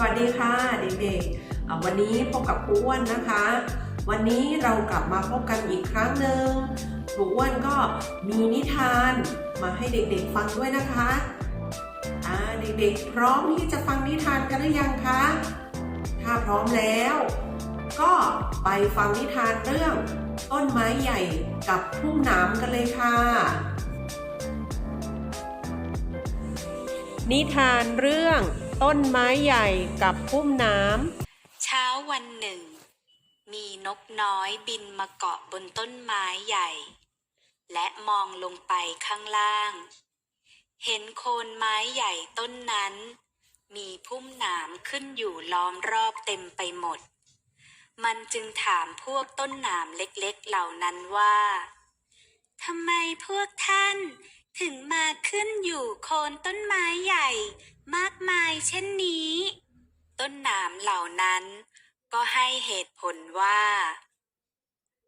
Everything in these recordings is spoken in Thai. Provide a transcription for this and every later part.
สวัสดีค่ะเด็กๆวันนี้พบกับครูอ้วนนะคะ วันนี้เรากลับมาพบกันอีกครั้งหนึ่งครูอ้วนก็มีนิทานมาให้เด็กๆฟังด้วยนะคะอ่าเด็กๆพร้อมที่จะฟังนิทานกันหรือยังคะ ถ้าพร้อมแล้ว ก็ไปฟังนิทานเรื่อง ต้นไม้ใหญ่กับทุ่งนามกันเลยค่ะ นิทานเรื่อง ต้นไม้ใหญ่กับพุ่มน้ำ เช้าวันหนึ่ง มีนกน้อยบินมาเกาะบนต้นไม้ใหญ่ และมองลงไปข้างล่าง เห็นโคนไม้ใหญ่ต้นนั้น มีพุ่มหนามขึ้นอยู่ล้อมรอบเต็มไปหมด มันจึงถามพวกต้นหนามเล็กๆเหล่านั้นว่าทำไมพวกท่านถึงมาขึ้นอยู่โคนต้นไม้ใหญ่ มากมายเช่นนี้ ต้นหนามเหล่านั้นก็ให้เหตุผลว่า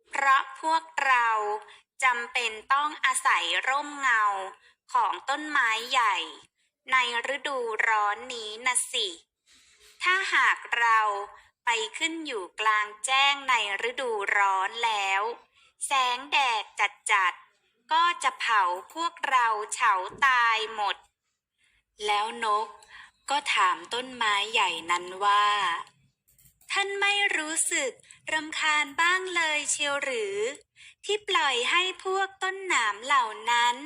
เพราะพวกเราจำเป็นต้องอาศัยร่มเงาของต้นไม้ใหญ่ ในฤดูร้อนนี้นะสิ ถ้าหากเราไปขึ้นอยู่กลางแจ้งในฤดูร้อนแล้ว แสงแดดจัดๆก็จะเผาพวกเราเฉาตายหมด แล้วนกก็ถามต้นไม้ใหญ่นั้นว่า ท่านไม่รู้สึกรำคาญบ้างเลยเชียวหรือ ที่ปล่อยให้พวกต้นหนามเหล่านั้น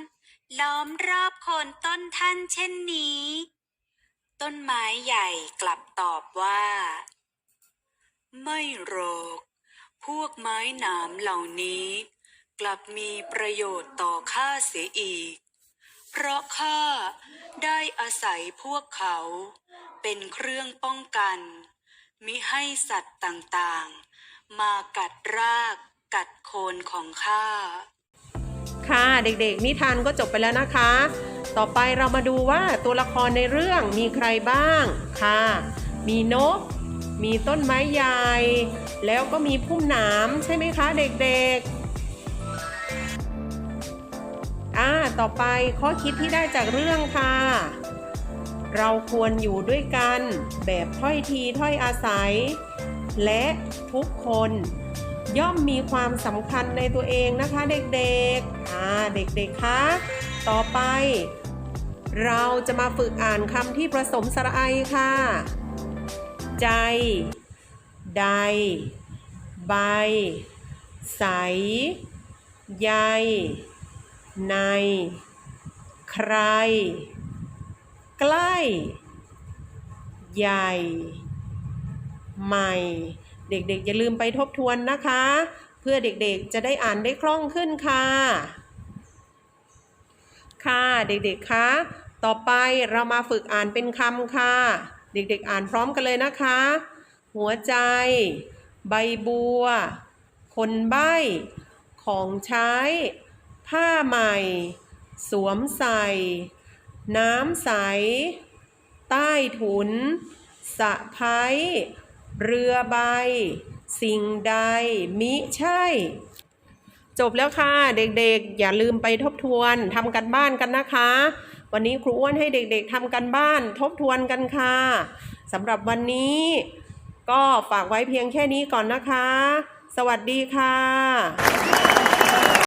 ล้อมรอบโคนต้นท่านเช่นนี้ ต้นไม้ใหญ่กลับตอบว่า ไม่หรอกพวกไม้หนามเหล่านี้ กลับมีประโยชน์ต่อข้าเสียอีก เพราะข้าได้อาศัยพวกเขาเป็นเครื่องป้องกัน มิให้สัตว์ต่างๆ มากัดรากกัดโคนของข้า ค่ะเด็กๆ นิทานก็จบไปแล้วนะคะ ต่อไปเรามาดูว่าตัวละครในเรื่องมีใครบ้างค่ะ มีนก มีต้นไม้ใหญ่ แล้วก็มีพุ่มหนามใช่ไหมคะเด็กๆ ต่อไปข้อคิดที่ได้จากเรื่องค่ะ เราควรอยู่ด้วยกันแบบถ้อยทีถ้อยอาศัย และทุกคนย่อมมีความสำคัญในตัวเองนะคะเด็กๆ อ่าเด็กๆ คะ ต่อไป เราจะมาฝึกอ่านคำที่ผสมสระไอค่ะ ใจ ใด ใบ ใส ใย ใน ใคร ใกล้ ใหญ่ ใหม่ เด็กๆ อย่าลืมไปทบทวนนะคะ เพื่อเด็กๆ จะได้อ่านได้คล่องขึ้นค่ะ ค่ะเด็กๆ คะ ต่อไปเรามาฝึกอ่านเป็นคำค่ะ เด็กๆ อ่านพร้อมกันเลยนะคะ หัวใจ ใบบัว คนใบ้ ของใช้ ผ้าใหม่ สวมใส่ น้ำใส ใต้ถุน สะพ้ายเรือใบ สิ่งใด มิใช่ จบแล้วค่ะ เด็กๆ อย่าลืมไปทบทวนทำกันบ้านกันนะคะ วันนี้ครูอ้วนให้เด็กๆทำกันบ้าน ทบทวนกันค่ะสำหรับวันนี้ก็ฝากไว้เพียงแค่นี้ก่อนนะคะ สวัสดีค่ะ